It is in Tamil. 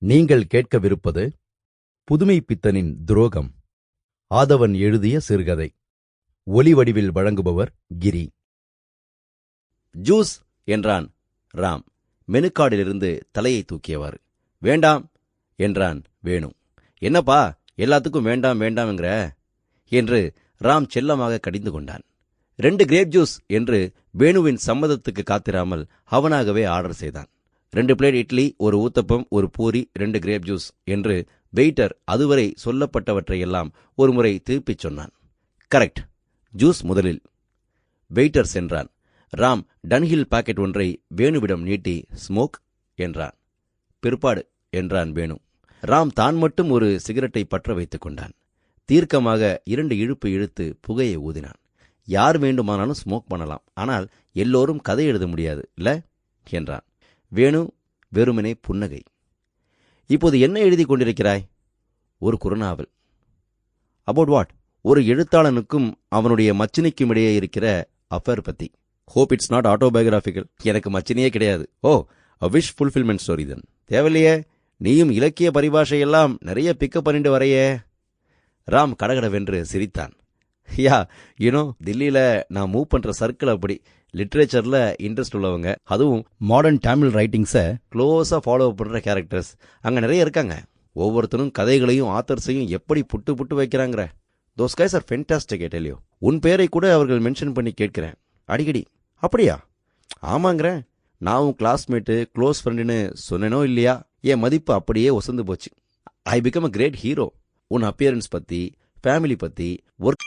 நீங்கள் கேட்கவிருப்பது புதுமை பித்தனின் துரோகம். ஆதவன் எழுதிய சிறுகதை. ஒலி வடிவில் வழங்குபவர் கிரி. ஜூஸ் என்றான் ராம். மெனுக்காடிலிருந்து தலையை தூக்கியவாறு வேண்டாம் என்றான் வேணு. என்னப்பா எல்லாத்துக்கும் வேண்டாம் வேண்டாம்ங்கிற? என்று ராம் செல்லமாக கடிந்து கொண்டான். ரெண்டு கிரேப் ஜூஸ் என்று வேணுவின் சம்மதத்துக்கு காத்திராமல் அவனாகவே ஆர்டர் செய்தான். ரெண்டு பிளேட் இட்லி ஒரு ஊத்தப்பம் ஒரு பூரி ரெண்டு கிரேப் ஜூஸ் என்று வெயிட்டர் அதுவரை சொல்லப்பட்டவற்றையெல்லாம் ஒருமுறை திருப்பிச் சொன்னான். கரெக்ட் ஜூஸ் முதலில். வெயிட்டர் சென்றான். ராம் டன்ஹில் பாக்கெட் ஒன்றை வேணுவிடம் நீட்டி ஸ்மோக் என்றான். பிற்பாடு என்றான் வேணு. ராம் தான் மட்டும் ஒரு சிகரெட்டை பற்ற வைத்துக் கொண்டான். தீர்க்கமாக இரண்டு இழுப்பு இழுத்து புகையை ஊதினான். யார் வேண்டுமானாலும் ஸ்மோக் பண்ணலாம். ஆனால் எல்லோரும் கதை எழுத முடியாது இல்ல? என்றான். வேணு வெறுமனே புன்னகை. இப்போது என்ன எழுதி கொண்டிருக்கிறாய்? ஒரு குறுநாவல். அபவுட் வாட் ஒரு எழுத்தாளனுக்கும் அவனுடைய மச்சினிக்கும் இடையே இருக்கிற அஃபேர் பத்தி. ஹோப் இட்ஸ் நாட் ஆட்டோபயோகிராபிக்கல் எனக்கு மச்சினியே கிடையாது. Oh a wish fulfilment story தன் தேவையில்லையே நீயும் இலக்கிய பரிபாஷையெல்லாம் நிறைய பிக்கப் பண்ணிட்டு வரையே. ராம் கடகடவென்று சிரித்தான். யா யூனோ தில்லியில நான் மூவ் பண்ற சர்க்கிள் அப்படி லிட்ரேச்சர்ல இன்ட்ரெஸ்ட் உள்ளவங்க அதுவும் மாடர்ன் தமிழ் ரைட்டிங்ஸை க்ளோஸா ஃபாலோ பண்ற கேரக்டர்ஸ் அங்க நிறைய இருக்காங்க. ஒவ்வொருத்தரும் கதைகளையும் ஆத்தர்ஸையும் எப்படி புட்டு புட்டு வைக்கிறாங்கிற. தோஸ் கைஸ் ஆர் ஃபென்டாஸ்டிக் டெலியோ உன் பேரை கூட அவர்கள் மென்ஷன் பண்ணி கேட்கிறேன். அடிக்கடி. அப்படியா? ஆமாங்கிறேன் நான் உன் கிளாஸ்மேட்டு க்ளோஸ் ஃப்ரெண்டுன்னு சொன்னேனோ இல்லையா? என் மதிப்பு அப்படியே ஒசந்து போச்சு. I become a great hero உன் அப்பியரன்ஸ் பற்றி ஃபேமிலி பற்றி work